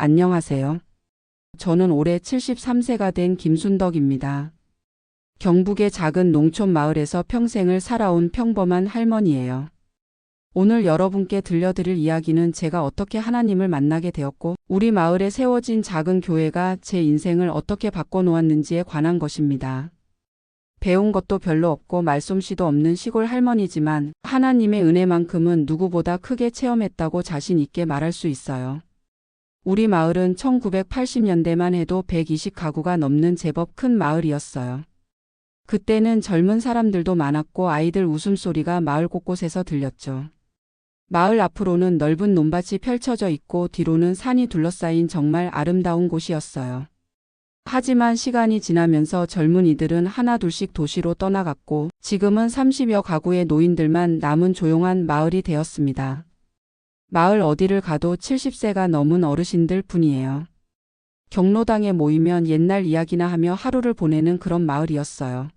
안녕하세요. 저는 올해 73세가 된 김순덕입니다. 경북의 작은 농촌 마을에서 평생을 살아온 평범한 할머니예요. 오늘 여러분께 들려드릴 이야기는 제가 어떻게 하나님을 만나게 되었고, 우리 마을에 세워진 작은 교회가 제 인생을 어떻게 바꿔놓았는지에 관한 것입니다. 배운 것도 별로 없고 말솜씨도 없는 시골 할머니지만 하나님의 은혜만큼은 누구보다 크게 체험했다고 자신 있게 말할 수 있어요. 우리 마을은 1980년대만 해도 120가구가 넘는 제법 큰 마을이었어요. 그때는 젊은 사람들도 많았고 아이들 웃음소리가 마을 곳곳에서 들렸죠. 마을 앞으로는 넓은 논밭이 펼쳐져 있고 뒤로는 산이 둘러싸인 정말 아름다운 곳이었어요. 하지만 시간이 지나면서 젊은이들은 하나둘씩 도시로 떠나갔고 지금은 30여 가구의 노인들만 남은 조용한 마을이 되었습니다. 마을 어디를 가도 70세가 넘은 어르신들 뿐이에요. 경로당에 모이면 옛날 이야기나 하며 하루를 보내는 그런 마을이었어요.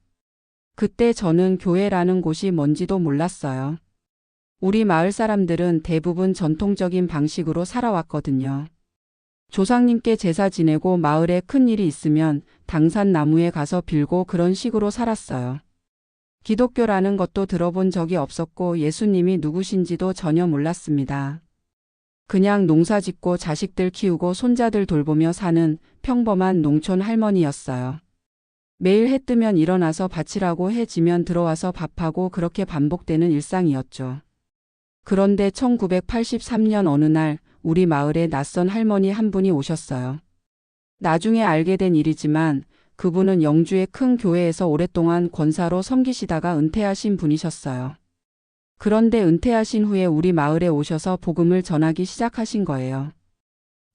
그때 저는 교회라는 곳이 뭔지도 몰랐어요. 우리 마을 사람들은 대부분 전통적인 방식으로 살아왔거든요. 조상님께 제사 지내고 마을에 큰 일이 있으면 당산 나무에 가서 빌고 그런 식으로 살았어요. 기독교라는 것도 들어본 적이 없었고 예수님이 누구신지도 전혀 몰랐습니다. 그냥 농사 짓고 자식들 키우고 손자들 돌보며 사는 평범한 농촌 할머니였어요. 매일 해 뜨면 일어나서 밭이라고 해 지면 들어와서 밥하고 그렇게 반복되는 일상이었죠. 그런데 1983년 어느 날 우리 마을에 낯선 할머니 한 분이 오셨어요. 나중에 알게 된 일이지만 그분은 영주의 큰 교회에서 오랫동안 권사로 섬기시다가 은퇴하신 분이셨어요. 그런데 은퇴하신 후에 우리 마을에 오셔서 복음을 전하기 시작하신 거예요.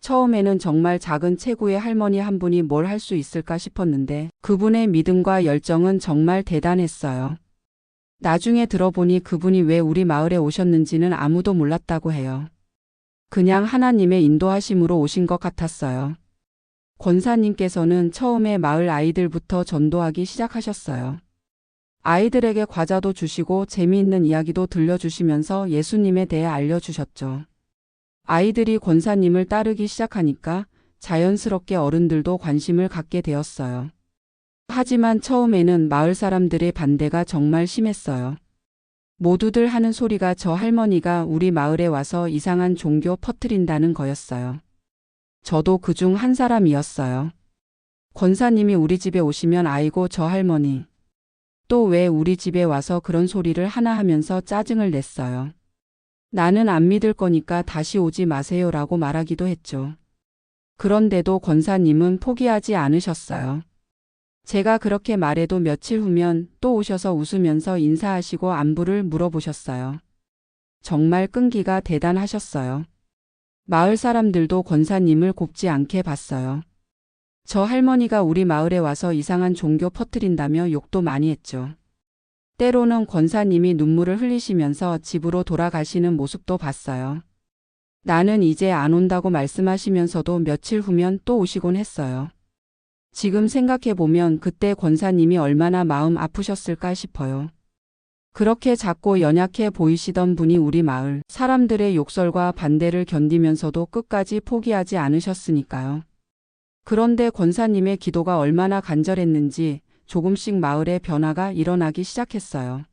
처음에는 정말 작은 체구의 할머니 한 분이 뭘 할 수 있을까 싶었는데 그분의 믿음과 열정은 정말 대단했어요. 나중에 들어보니 그분이 왜 우리 마을에 오셨는지는 아무도 몰랐다고 해요. 그냥 하나님의 인도하심으로 오신 것 같았어요. 권사님께서는 처음에 마을 아이들부터 전도하기 시작하셨어요. 아이들에게 과자도 주시고 재미있는 이야기도 들려주시면서 예수님에 대해 알려주셨죠. 아이들이 권사님을 따르기 시작하니까 자연스럽게 어른들도 관심을 갖게 되었어요. 하지만 처음에는 마을 사람들의 반대가 정말 심했어요. 모두들 하는 소리가 저 할머니가 우리 마을에 와서 이상한 종교 퍼뜨린다는 거였어요. 저도 그 중 한 사람이었어요. 권사님이 우리 집에 오시면 아이고 저 할머니. 또 왜 우리 집에 와서 그런 소리를 하나 하면서 짜증을 냈어요. 나는 안 믿을 거니까 다시 오지 마세요라고 말하기도 했죠. 그런데도 권사님은 포기하지 않으셨어요. 제가 그렇게 말해도 며칠 후면 또 오셔서 웃으면서 인사하시고 안부를 물어보셨어요. 정말 끈기가 대단하셨어요. 마을 사람들도 권사님을 곱지 않게 봤어요. 저 할머니가 우리 마을에 와서 이상한 종교 퍼뜨린다며 욕도 많이 했죠. 때로는 권사님이 눈물을 흘리시면서 집으로 돌아가시는 모습도 봤어요. 나는 이제 안 온다고 말씀하시면서도 며칠 후면 또 오시곤 했어요. 지금 생각해보면 그때 권사님이 얼마나 마음 아프셨을까 싶어요. 그렇게 작고 연약해 보이시던 분이 우리 마을 사람들의 욕설과 반대를 견디면서도 끝까지 포기하지 않으셨으니까요. 그런데 권사님의 기도가 얼마나 간절했는지 조금씩 마을에 변화가 일어나기 시작했어요.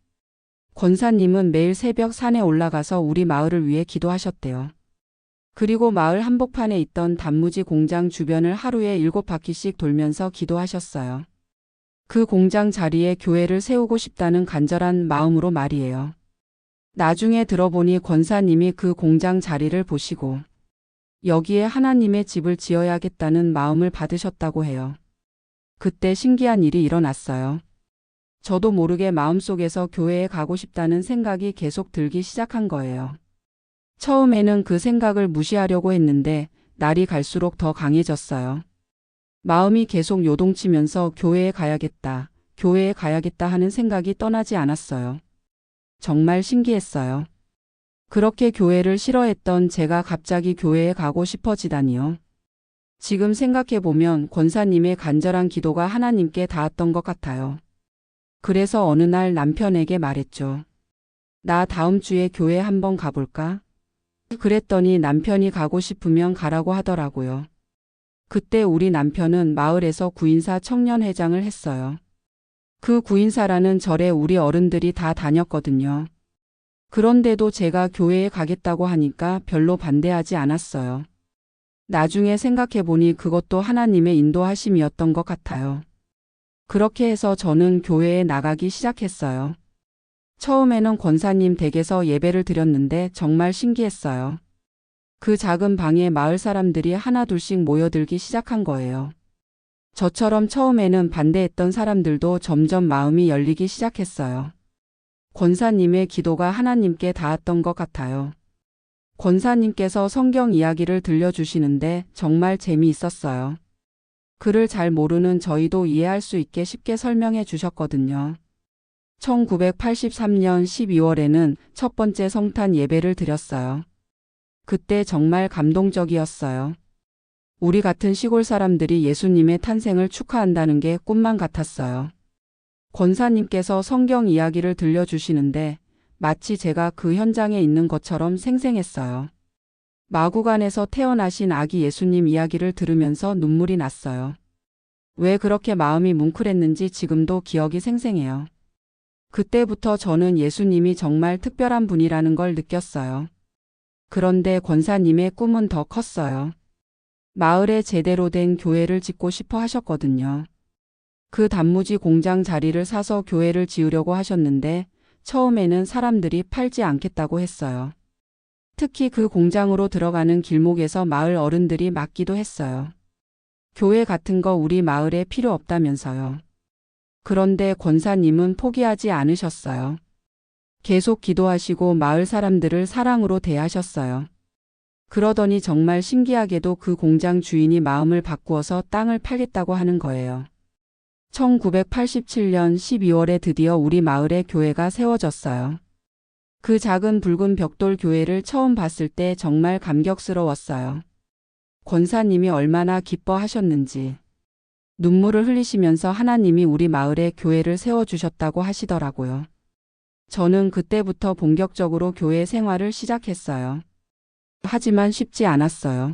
권사님은 매일 새벽 산에 올라가서 우리 마을을 위해 기도하셨대요. 그리고 마을 한복판에 있던 단무지 공장 주변을 하루에 일곱 바퀴씩 돌면서 기도하셨어요. 그 공장 자리에 교회를 세우고 싶다는 간절한 마음으로 말이에요. 나중에 들어보니 권사님이 그 공장 자리를 보시고 여기에 하나님의 집을 지어야겠다는 마음을 받으셨다고 해요. 그때 신기한 일이 일어났어요. 저도 모르게 마음속에서 교회에 가고 싶다는 생각이 계속 들기 시작한 거예요. 처음에는 그 생각을 무시하려고 했는데 날이 갈수록 더 강해졌어요. 마음이 계속 요동치면서 교회에 가야겠다, 교회에 가야겠다 하는 생각이 떠나지 않았어요. 정말 신기했어요. 그렇게 교회를 싫어했던 제가 갑자기 교회에 가고 싶어지다니요. 지금 생각해보면 권사님의 간절한 기도가 하나님께 닿았던 것 같아요. 그래서 어느 날 남편에게 말했죠. 나 다음 주에 교회 한번 가볼까? 그랬더니 남편이 가고 싶으면 가라고 하더라고요. 그때 우리 남편은 마을에서 구인사 청년회장을 했어요. 그 구인사라는 절에 우리 어른들이 다 다녔거든요. 그런데도 제가 교회에 가겠다고 하니까 별로 반대하지 않았어요. 나중에 생각해보니 그것도 하나님의 인도하심이었던 것 같아요. 그렇게 해서 저는 교회에 나가기 시작했어요. 처음에는 권사님 댁에서 예배를 드렸는데 정말 신기했어요. 그 작은 방에 마을 사람들이 하나둘씩 모여들기 시작한 거예요. 저처럼 처음에는 반대했던 사람들도 점점 마음이 열리기 시작했어요. 권사님의 기도가 하나님께 닿았던 것 같아요. 권사님께서 성경 이야기를 들려주시는데 정말 재미있었어요. 글을 잘 모르는 저희도 이해할 수 있게 쉽게 설명해 주셨거든요. 1983년 12월에는 첫 번째 성탄 예배를 드렸어요. 그때 정말 감동적이었어요. 우리 같은 시골 사람들이 예수님의 탄생을 축하한다는 게 꿈만 같았어요. 권사님께서 성경 이야기를 들려주시는데 마치 제가 그 현장에 있는 것처럼 생생했어요. 마구간에서 태어나신 아기 예수님 이야기를 들으면서 눈물이 났어요. 왜 그렇게 마음이 뭉클했는지 지금도 기억이 생생해요. 그때부터 저는 예수님이 정말 특별한 분이라는 걸 느꼈어요. 그런데 권사님의 꿈은 더 컸어요. 마을에 제대로 된 교회를 짓고 싶어 하셨거든요. 그 단무지 공장 자리를 사서 교회를 지으려고 하셨는데 처음에는 사람들이 팔지 않겠다고 했어요. 특히 그 공장으로 들어가는 길목에서 마을 어른들이 막기도 했어요. 교회 같은 거 우리 마을에 필요 없다면서요. 그런데 권사님은 포기하지 않으셨어요. 계속 기도하시고 마을 사람들을 사랑으로 대하셨어요. 그러더니 정말 신기하게도 그 공장 주인이 마음을 바꾸어서 땅을 팔겠다고 하는 거예요. 1987년 12월에 드디어 우리 마을에 교회가 세워졌어요. 그 작은 붉은 벽돌 교회를 처음 봤을 때 정말 감격스러웠어요. 권사님이 얼마나 기뻐하셨는지. 눈물을 흘리시면서 하나님이 우리 마을에 교회를 세워주셨다고 하시더라고요. 저는 그때부터 본격적으로 교회 생활을 시작했어요. 하지만 쉽지 않았어요.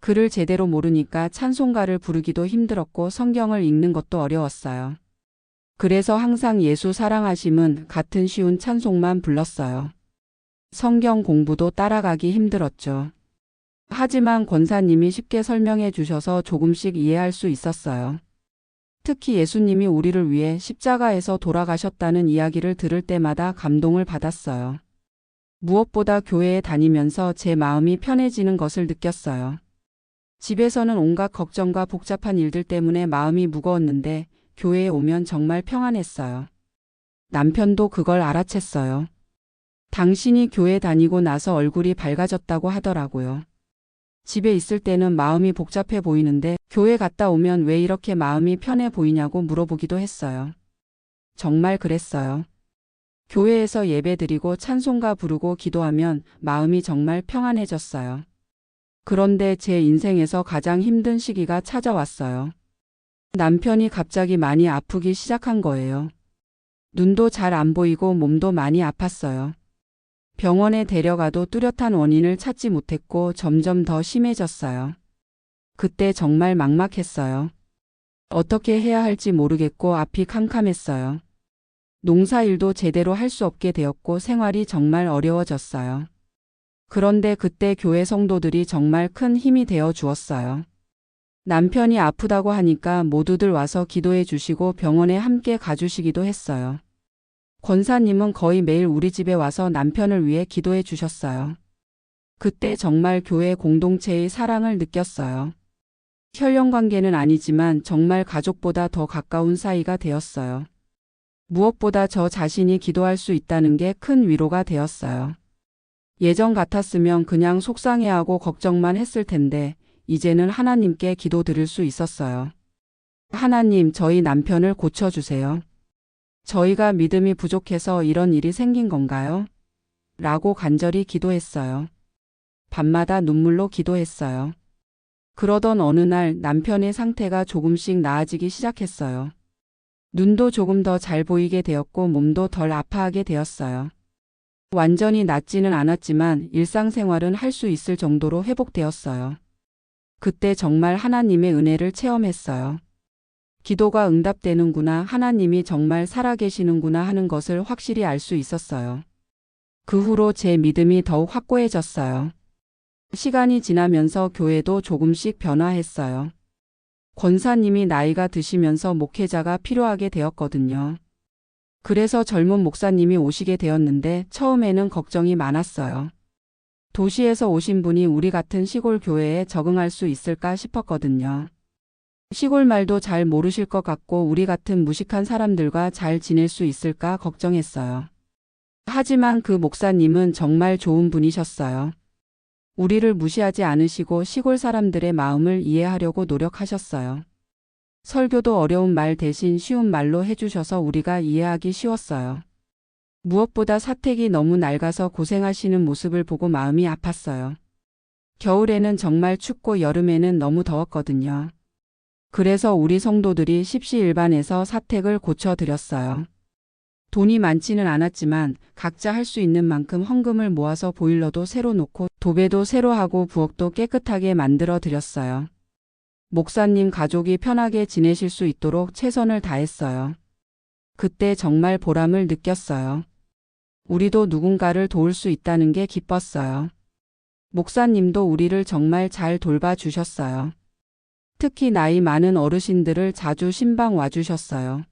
글을 제대로 모르니까 찬송가를 부르기도 힘들었고 성경을 읽는 것도 어려웠어요. 그래서 항상 예수 사랑하심은 같은 쉬운 찬송만 불렀어요. 성경 공부도 따라가기 힘들었죠. 하지만 권사님이 쉽게 설명해 주셔서 조금씩 이해할 수 있었어요. 특히 예수님이 우리를 위해 십자가에서 돌아가셨다는 이야기를 들을 때마다 감동을 받았어요. 무엇보다 교회에 다니면서 제 마음이 편해지는 것을 느꼈어요. 집에서는 온갖 걱정과 복잡한 일들 때문에 마음이 무거웠는데 교회에 오면 정말 평안했어요. 남편도 그걸 알아챘어요. 당신이 교회 다니고 나서 얼굴이 밝아졌다고 하더라고요. 집에 있을 때는 마음이 복잡해 보이는데 교회 갔다 오면 왜 이렇게 마음이 편해 보이냐고 물어보기도 했어요. 정말 그랬어요. 교회에서 예배 드리고 찬송가 부르고 기도하면 마음이 정말 평안해졌어요. 그런데 제 인생에서 가장 힘든 시기가 찾아왔어요. 남편이 갑자기 많이 아프기 시작한 거예요. 눈도 잘 안 보이고 몸도 많이 아팠어요. 병원에 데려가도 뚜렷한 원인을 찾지 못했고 점점 더 심해졌어요. 그때 정말 막막했어요. 어떻게 해야 할지 모르겠고 앞이 캄캄했어요. 농사일도 제대로 할 수 없게 되었고 생활이 정말 어려워졌어요. 그런데 그때 교회 성도들이 정말 큰 힘이 되어 주었어요. 남편이 아프다고 하니까 모두들 와서 기도해 주시고 병원에 함께 가주시기도 했어요. 권사님은 거의 매일 우리 집에 와서 남편을 위해 기도해 주셨어요. 그때 정말 교회 공동체의 사랑을 느꼈어요. 혈연 관계는 아니지만 정말 가족보다 더 가까운 사이가 되었어요. 무엇보다 저 자신이 기도할 수 있다는 게 큰 위로가 되었어요. 예전 같았으면 그냥 속상해하고 걱정만 했을 텐데 이제는 하나님께 기도 드릴 수 있었어요. 하나님, 저희 남편을 고쳐주세요. 저희가 믿음이 부족해서 이런 일이 생긴 건가요? 라고 간절히 기도했어요. 밤마다 눈물로 기도했어요. 그러던 어느 날 남편의 상태가 조금씩 나아지기 시작했어요. 눈도 조금 더 잘 보이게 되었고 몸도 덜 아파하게 되었어요. 완전히 낫지는 않았지만 일상생활은 할 수 있을 정도로 회복되었어요. 그때 정말 하나님의 은혜를 체험했어요. 기도가 응답되는구나, 하나님이 정말 살아계시는구나 하는 것을 확실히 알 수 있었어요. 그 후로 제 믿음이 더욱 확고해졌어요. 시간이 지나면서 교회도 조금씩 변화했어요. 권사님이 나이가 드시면서 목회자가 필요하게 되었거든요. 그래서 젊은 목사님이 오시게 되었는데 처음에는 걱정이 많았어요. 도시에서 오신 분이 우리 같은 시골 교회에 적응할 수 있을까 싶었거든요. 시골 말도 잘 모르실 것 같고 우리 같은 무식한 사람들과 잘 지낼 수 있을까 걱정했어요. 하지만 그 목사님은 정말 좋은 분이셨어요. 우리를 무시하지 않으시고 시골 사람들의 마음을 이해하려고 노력하셨어요. 설교도 어려운 말 대신 쉬운 말로 해주셔서 우리가 이해하기 쉬웠어요. 무엇보다 사택이 너무 낡아서 고생하시는 모습을 보고 마음이 아팠어요. 겨울에는 정말 춥고 여름에는 너무 더웠거든요. 그래서 우리 성도들이 십시일반에서 사택을 고쳐드렸어요. 돈이 많지는 않았지만 각자 할 수 있는 만큼 헌금을 모아서 보일러도 새로 놓고 도배도 새로 하고 부엌도 깨끗하게 만들어 드렸어요. 목사님 가족이 편하게 지내실 수 있도록 최선을 다했어요. 그때 정말 보람을 느꼈어요. 우리도 누군가를 도울 수 있다는 게 기뻤어요. 목사님도 우리를 정말 잘 돌봐주셨어요. 특히 나이 많은 어르신들을 자주 신방 와주셨어요.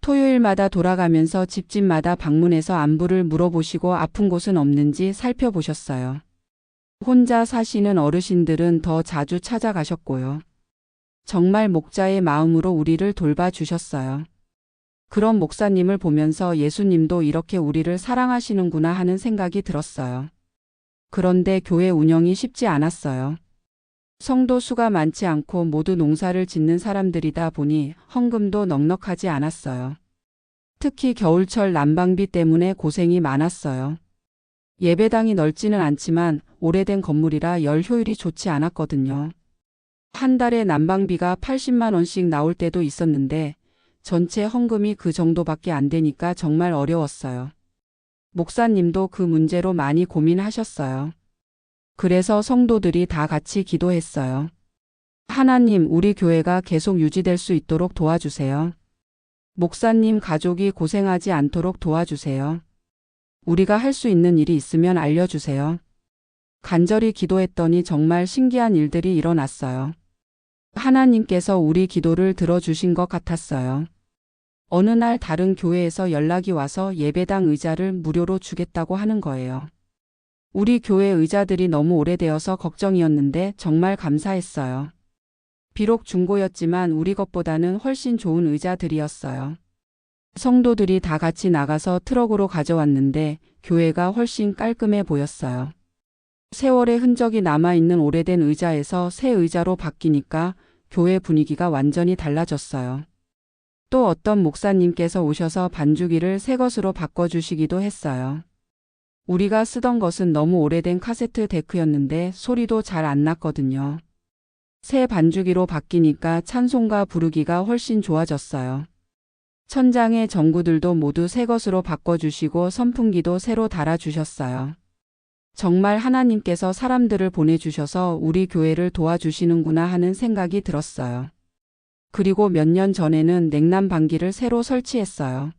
토요일마다 돌아가면서 집집마다 방문해서 안부를 물어보시고 아픈 곳은 없는지 살펴보셨어요. 혼자 사시는 어르신들은 더 자주 찾아가셨고요. 정말 목자의 마음으로 우리를 돌봐주셨어요. 그런 목사님을 보면서 예수님도 이렇게 우리를 사랑하시는구나 하는 생각이 들었어요. 그런데 교회 운영이 쉽지 않았어요. 성도 수가 많지 않고 모두 농사를 짓는 사람들이다 보니 헌금도 넉넉하지 않았어요. 특히 겨울철 난방비 때문에 고생이 많았어요. 예배당이 넓지는 않지만 오래된 건물이라 열 효율이 좋지 않았거든요. 한 달에 난방비가 80만 원씩 나올 때도 있었는데 전체 헌금이 그 정도밖에 안 되니까 정말 어려웠어요. 목사님도 그 문제로 많이 고민하셨어요. 그래서 성도들이 다 같이 기도했어요. 하나님, 우리 교회가 계속 유지될 수 있도록 도와주세요. 목사님 가족이 고생하지 않도록 도와주세요. 우리가 할 수 있는 일이 있으면 알려주세요. 간절히 기도했더니 정말 신기한 일들이 일어났어요. 하나님께서 우리 기도를 들어주신 것 같았어요. 어느 날 다른 교회에서 연락이 와서 예배당 의자를 무료로 주겠다고 하는 거예요. 우리 교회 의자들이 너무 오래되어서 걱정이었는데 정말 감사했어요. 비록 중고였지만 우리 것보다는 훨씬 좋은 의자들이었어요. 성도들이 다 같이 나가서 트럭으로 가져왔는데 교회가 훨씬 깔끔해 보였어요. 세월의 흔적이 남아있는 오래된 의자에서 새 의자로 바뀌니까 교회 분위기가 완전히 달라졌어요. 또 어떤 목사님께서 오셔서 반주기를 새 것으로 바꿔주시기도 했어요. 우리가 쓰던 것은 너무 오래된 카세트 데크였는데 소리도 잘 안 났거든요. 새 반주기로 바뀌니까 찬송가 부르기가 훨씬 좋아졌어요. 천장의 전구들도 모두 새 것으로 바꿔주시고 선풍기도 새로 달아주셨어요. 정말 하나님께서 사람들을 보내주셔서 우리 교회를 도와주시는구나 하는 생각이 들었어요. 그리고 몇 년 전에는 냉난 방기를 새로 설치했어요.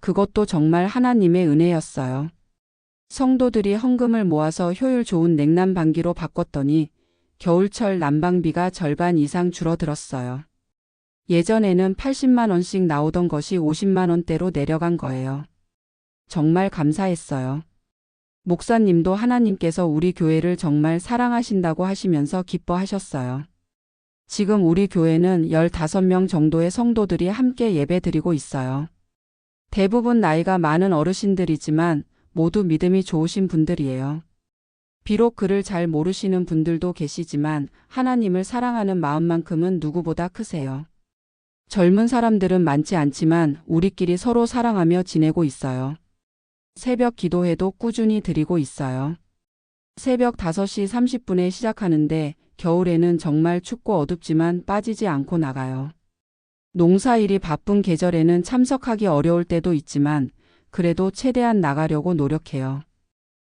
그것도 정말 하나님의 은혜였어요. 성도들이 헌금을 모아서 효율 좋은 냉난 방기로 바꿨더니 겨울철 난방비가 절반 이상 줄어들었어요. 예전에는 80만 원씩 나오던 것이 50만 원대로 내려간 거예요. 정말 감사했어요. 목사님도 하나님께서 우리 교회를 정말 사랑하신다고 하시면서 기뻐하셨어요. 지금 우리 교회는 15명 정도의 성도들이 함께 예배 드리고 있어요. 대부분 나이가 많은 어르신들이지만 모두 믿음이 좋으신 분들이에요. 비록 그를 잘 모르시는 분들도 계시지만 하나님을 사랑하는 마음만큼은 누구보다 크세요. 젊은 사람들은 많지 않지만 우리끼리 서로 사랑하며 지내고 있어요. 새벽 기도회도 꾸준히 드리고 있어요. 새벽 5시 30분에 시작하는데 겨울에는 정말 춥고 어둡지만 빠지지 않고 나가요. 농사일이 바쁜 계절에는 참석하기 어려울 때도 있지만 그래도 최대한 나가려고 노력해요.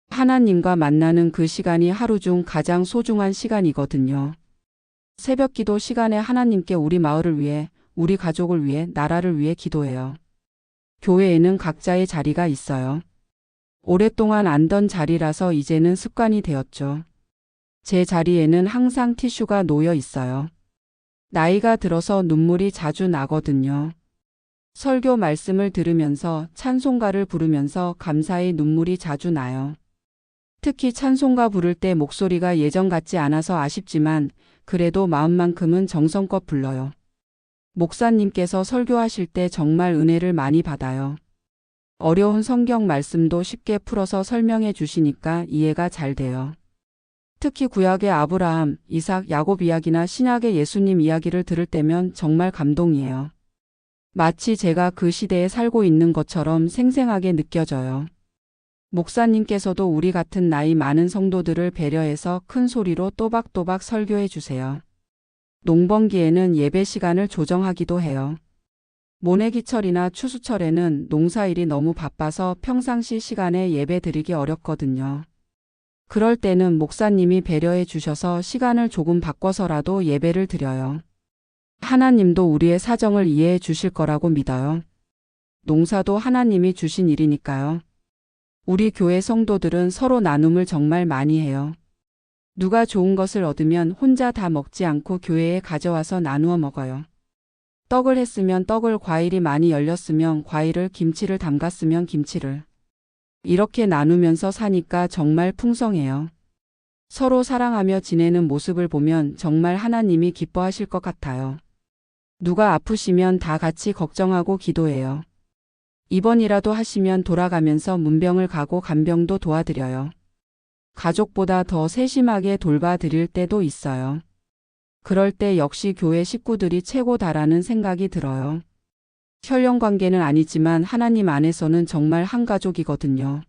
하나님과 만나는 그 시간이 하루 중 가장 소중한 시간이거든요. 새벽 기도 시간에 하나님께 우리 마을을 위해, 우리 가족을 위해, 나라를 위해 기도해요. 교회에는 각자의 자리가 있어요. 오랫동안 앉던 자리라서 이제는 습관이 되었죠. 제 자리에는 항상 티슈가 놓여 있어요. 나이가 들어서 눈물이 자주 나거든요. 설교 말씀을 들으면서 찬송가를 부르면서 감사의 눈물이 자주 나요. 특히 찬송가 부를 때 목소리가 예전 같지 않아서 아쉽지만 그래도 마음만큼은 정성껏 불러요. 목사님께서 설교하실 때 정말 은혜를 많이 받아요. 어려운 성경 말씀도 쉽게 풀어서 설명해 주시니까 이해가 잘 돼요. 특히 구약의 아브라함, 이삭, 야곱 이야기나 신약의 예수님 이야기를 들을 때면 정말 감동이에요. 마치 제가 그 시대에 살고 있는 것처럼 생생하게 느껴져요. 목사님께서도 우리 같은 나이 많은 성도들을 배려해서 큰 소리로 또박또박 설교해 주세요. 농번기에는 예배 시간을 조정하기도 해요. 모내기철이나 추수철에는 농사일이 너무 바빠서 평상시 시간에 예배 드리기 어렵거든요. 그럴 때는 목사님이 배려해 주셔서 시간을 조금 바꿔서라도 예배를 드려요. 하나님도 우리의 사정을 이해해 주실 거라고 믿어요. 농사도 하나님이 주신 일이니까요. 우리 교회 성도들은 서로 나눔을 정말 많이 해요. 누가 좋은 것을 얻으면 혼자 다 먹지 않고 교회에 가져와서 나누어 먹어요. 떡을 했으면 떡을 과일이 많이 열렸으면 과일을 김치를 담갔으면 김치를 이렇게 나누면서 사니까 정말 풍성해요. 서로 사랑하며 지내는 모습을 보면 정말 하나님이 기뻐하실 것 같아요. 누가 아프시면 다 같이 걱정하고 기도해요. 입원이라도 하시면 돌아가면서 문병을 가고 간병도 도와드려요. 가족보다 더 세심하게 돌봐드릴 때도 있어요. 그럴 때 역시 교회 식구들이 최고다라는 생각이 들어요. 혈연 관계는 아니지만 하나님 안에서는 정말 한 가족이거든요.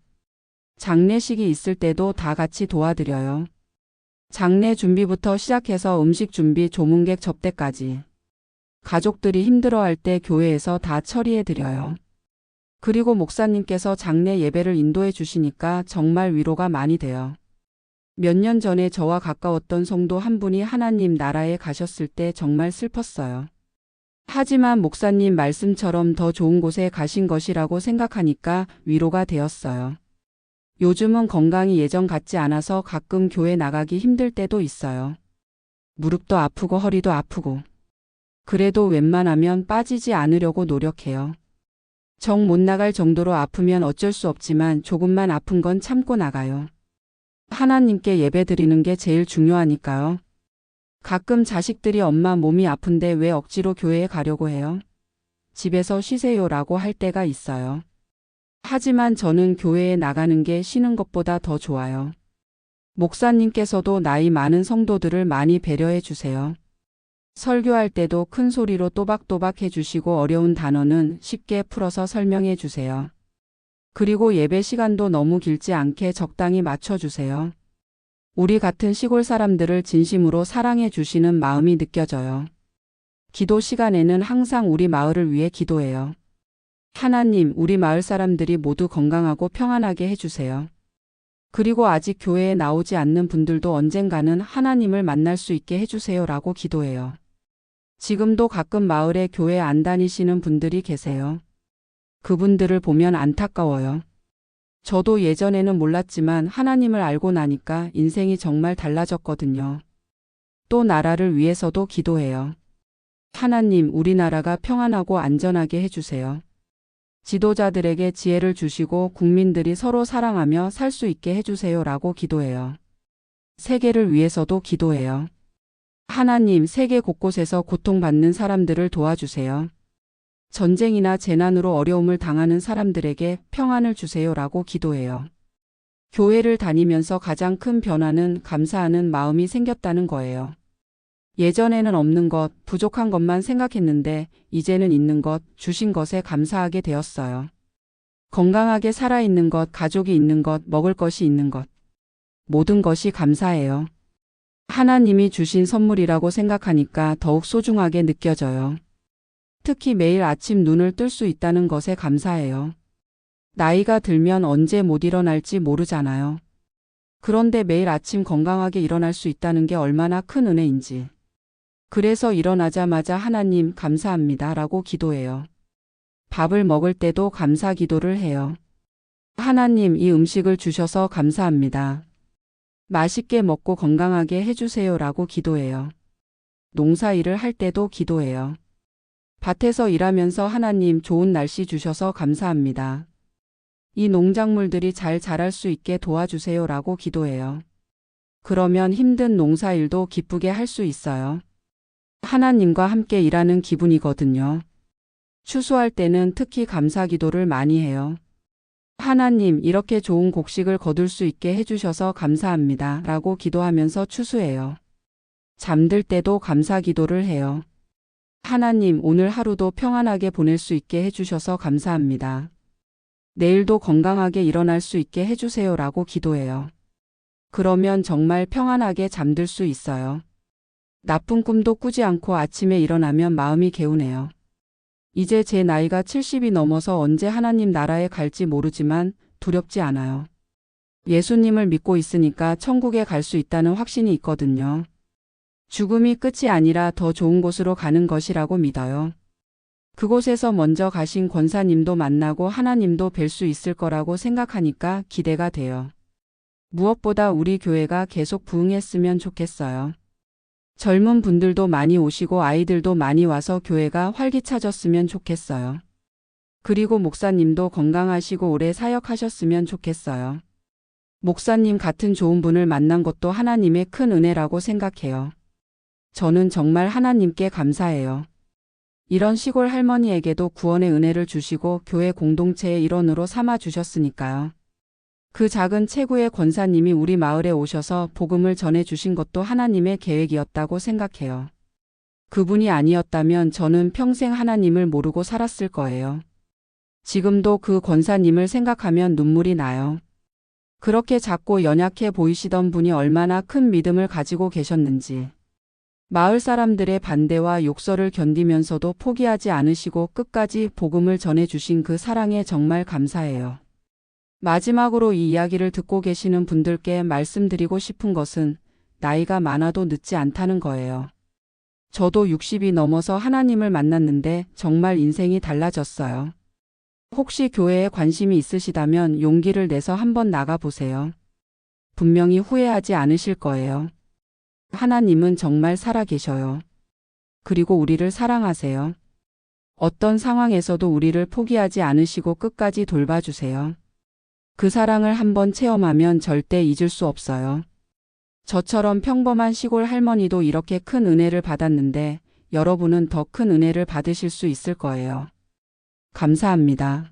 장례식이 있을 때도 다 같이 도와드려요. 장례 준비부터 시작해서 음식 준비, 조문객 접대까지. 가족들이 힘들어할 때 교회에서 다 처리해 드려요. 그리고 목사님께서 장례 예배를 인도해 주시니까 정말 위로가 많이 돼요. 몇 년 전에 저와 가까웠던 성도 한 분이 하나님 나라에 가셨을 때 정말 슬펐어요. 하지만 목사님 말씀처럼 더 좋은 곳에 가신 것이라고 생각하니까 위로가 되었어요. 요즘은 건강이 예전 같지 않아서 가끔 교회 나가기 힘들 때도 있어요. 무릎도 아프고 허리도 아프고. 그래도 웬만하면 빠지지 않으려고 노력해요. 정 못 나갈 정도로 아프면 어쩔 수 없지만 조금만 아픈 건 참고 나가요. 하나님께 예배 드리는 게 제일 중요하니까요. 가끔 자식들이 엄마 몸이 아픈데 왜 억지로 교회에 가려고 해요? 집에서 쉬세요 라고 할 때가 있어요. 하지만 저는 교회에 나가는 게 쉬는 것보다 더 좋아요. 목사님께서도 나이 많은 성도들을 많이 배려해 주세요. 설교할 때도 큰 소리로 또박또박 해주시고 어려운 단어는 쉽게 풀어서 설명해 주세요. 그리고 예배 시간도 너무 길지 않게 적당히 맞춰주세요. 우리 같은 시골 사람들을 진심으로 사랑해 주시는 마음이 느껴져요. 기도 시간에는 항상 우리 마을을 위해 기도해요. 하나님, 우리 마을 사람들이 모두 건강하고 평안하게 해주세요. 그리고 아직 교회에 나오지 않는 분들도 언젠가는 하나님을 만날 수 있게 해주세요라고 기도해요. 지금도 가끔 마을에 교회 안 다니시는 분들이 계세요. 그분들을 보면 안타까워요. 저도 예전에는 몰랐지만 하나님을 알고 나니까 인생이 정말 달라졌거든요. 또 나라를 위해서도 기도해요. 하나님, 우리나라가 평안하고 안전하게 해주세요. 지도자들에게 지혜를 주시고 국민들이 서로 사랑하며 살 수 있게 해주세요 라고 기도해요. 세계를 위해서도 기도해요. 하나님, 세계 곳곳에서 고통받는 사람들을 도와주세요. 전쟁이나 재난으로 어려움을 당하는 사람들에게 평안을 주세요라고 기도해요. 교회를 다니면서 가장 큰 변화는 감사하는 마음이 생겼다는 거예요. 예전에는 없는 것, 부족한 것만 생각했는데 이제는 있는 것, 주신 것에 감사하게 되었어요. 건강하게 살아있는 것, 가족이 있는 것, 먹을 것이 있는 것. 모든 것이 감사해요. 하나님이 주신 선물이라고 생각하니까 더욱 소중하게 느껴져요. 특히 매일 아침 눈을 뜰 수 있다는 것에 감사해요. 나이가 들면 언제 못 일어날지 모르잖아요. 그런데 매일 아침 건강하게 일어날 수 있다는 게 얼마나 큰 은혜인지. 그래서 일어나자마자 하나님 감사합니다 라고 기도해요. 밥을 먹을 때도 감사 기도를 해요. 하나님 이 음식을 주셔서 감사합니다. 맛있게 먹고 건강하게 해주세요 라고 기도해요. 농사 일을 할 때도 기도해요. 밭에서 일하면서 하나님 좋은 날씨 주셔서 감사합니다. 이 농작물들이 잘 자랄 수 있게 도와주세요 라고 기도해요. 그러면 힘든 농사 일도 기쁘게 할 수 있어요. 하나님과 함께 일하는 기분이거든요. 추수할 때는 특히 감사 기도를 많이 해요. 하나님, 이렇게 좋은 곡식을 거둘 수 있게 해주셔서 감사합니다. 라고 기도하면서 추수해요. 잠들 때도 감사 기도를 해요. 하나님, 오늘 하루도 평안하게 보낼 수 있게 해주셔서 감사합니다. 내일도 건강하게 일어날 수 있게 해주세요. 라고 기도해요. 그러면 정말 평안하게 잠들 수 있어요. 나쁜 꿈도 꾸지 않고 아침에 일어나면 마음이 개운해요. 이제 제 나이가 70이 넘어서 언제 하나님 나라에 갈지 모르지만 두렵지 않아요. 예수님을 믿고 있으니까 천국에 갈 수 있다는 확신이 있거든요. 죽음이 끝이 아니라 더 좋은 곳으로 가는 것이라고 믿어요. 그곳에서 먼저 가신 권사님도 만나고 하나님도 뵐 수 있을 거라고 생각하니까 기대가 돼요. 무엇보다 우리 교회가 계속 부흥했으면 좋겠어요. 젊은 분들도 많이 오시고 아이들도 많이 와서 교회가 활기차졌으면 좋겠어요. 그리고 목사님도 건강하시고 오래 사역하셨으면 좋겠어요. 목사님 같은 좋은 분을 만난 것도 하나님의 큰 은혜라고 생각해요. 저는 정말 하나님께 감사해요. 이런 시골 할머니에게도 구원의 은혜를 주시고 교회 공동체의 일원으로 삼아 주셨으니까요. 그 작은 체구의 권사님이 우리 마을에 오셔서 복음을 전해 주신 것도 하나님의 계획이었다고 생각해요. 그분이 아니었다면 저는 평생 하나님을 모르고 살았을 거예요. 지금도 그 권사님을 생각하면 눈물이 나요. 그렇게 작고 연약해 보이시던 분이 얼마나 큰 믿음을 가지고 계셨는지. 마을 사람들의 반대와 욕설을 견디면서도 포기하지 않으시고 끝까지 복음을 전해 주신 그 사랑에 정말 감사해요. 마지막으로 이 이야기를 듣고 계시는 분들께 말씀드리고 싶은 것은 나이가 많아도 늦지 않다는 거예요. 저도 60이 넘어서 하나님을 만났는데 정말 인생이 달라졌어요. 혹시 교회에 관심이 있으시다면 용기를 내서 한번 나가보세요. 분명히 후회하지 않으실 거예요. 하나님은 정말 살아계셔요. 그리고 우리를 사랑하세요. 어떤 상황에서도 우리를 포기하지 않으시고 끝까지 돌봐주세요. 그 사랑을 한번 체험하면 절대 잊을 수 없어요. 저처럼 평범한 시골 할머니도 이렇게 큰 은혜를 받았는데 여러분은 더 큰 은혜를 받으실 수 있을 거예요. 감사합니다.